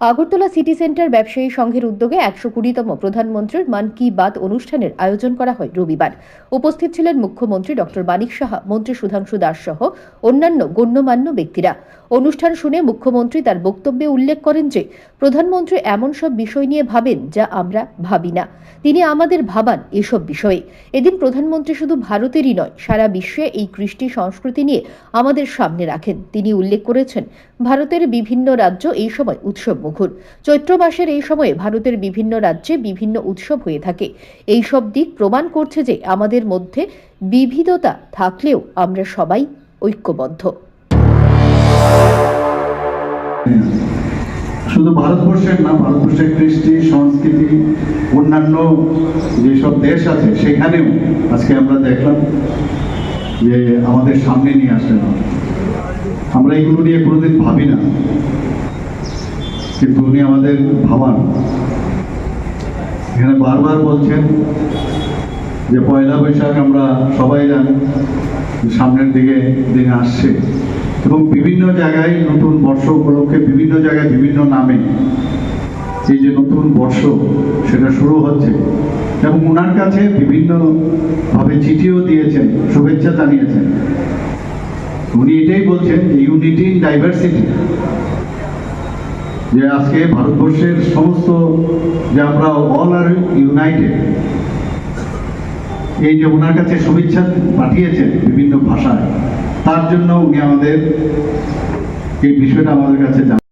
Agartala city centre ব্যবসায়ী সংঘের উদ্যোগে একশো কুড়িতম প্রধানমন্ত্রীর মান কি বাত অনুষ্ঠানের আয়োজন করা হয় রবিবার। উপস্থিত ছিলেন মুখ্যমন্ত্রী ডক্টর মানিক সাহা, মন্ত্রী সুধাংশু দাস সহ অন্যান্য গণ্যমান্য ব্যক্তিরা। অনুষ্ঠান শুনে মুখ্যমন্ত্রী তার বক্তব্যে উল্লেখ করেন যে, প্রধানমন্ত্রী এমন সব বিষয় নিয়ে ভাবেন যা আমরা ভাবি না। তিনি আমাদের ভাবান এসব বিষয়ে। এদিন প্রধানমন্ত্রী শুধু ভারতেরই নয়, সারা বিশ্বে এই কৃষ্টি সংস্কৃতি নিয়ে আমাদের সামনে রাখেন। তিনি উল্লেখ করেছেন, ভারতের বিভিন্ন রাজ্য এই সময় উৎসব মুখর চৈত্র মাসের এই সময়ে ভারতের বিভিন্ন রাজ্যে বিভিন্ন উৎসব হয়ে থাকে। এই সব দিক প্রমাণ করছে যে আমাদের মধ্যে বিবিধতা থাকলেও আমরা সবাই ঐক্যবদ্ধ। শুধু ভারতবর্ষের না, ভারতবর্ষের কৃষ্টি, সংস্কৃতি, অন্যান্য যেসব দেশ আছে, সেখানেও আজকে আমরা দেখলাম যে আমাদের সামনে নিয়ে আসলেন। আমরা এগুলো নিয়ে কোনোদিন ভাবি না। কিন্তু উনি আমাদের ভাবান। এখানে বারবার বলছেন যে পয়লা বৈশাখ আমরা সবাই জানি সামনের দিকে দিন আসছে এবং বিভিন্ন জায়গায় নতুন বর্ষ উপলক্ষে বিভিন্ন জায়গায় বিভিন্ন নামে এই যে নতুন বর্ষ, সেটা শুরু হচ্ছে এবং ওনার কাছে বিভিন্নভাবে চিঠিও দিয়েছেন, শুভেচ্ছা জানিয়েছেন। উনি এটাই বলছেন ইউনিটি ইন ডাইভার্সিটি যে আজকে ভারতবর্ষের সমস্ত যে আমরা অল আর ইউনাইটেড এই যে ওনার কাছে শুভেচ্ছা পাঠিয়েছেন বিভিন্ন ভাষায়, তার জন্য উনি আমাদের এই বিষয়টা আমাদের কাছে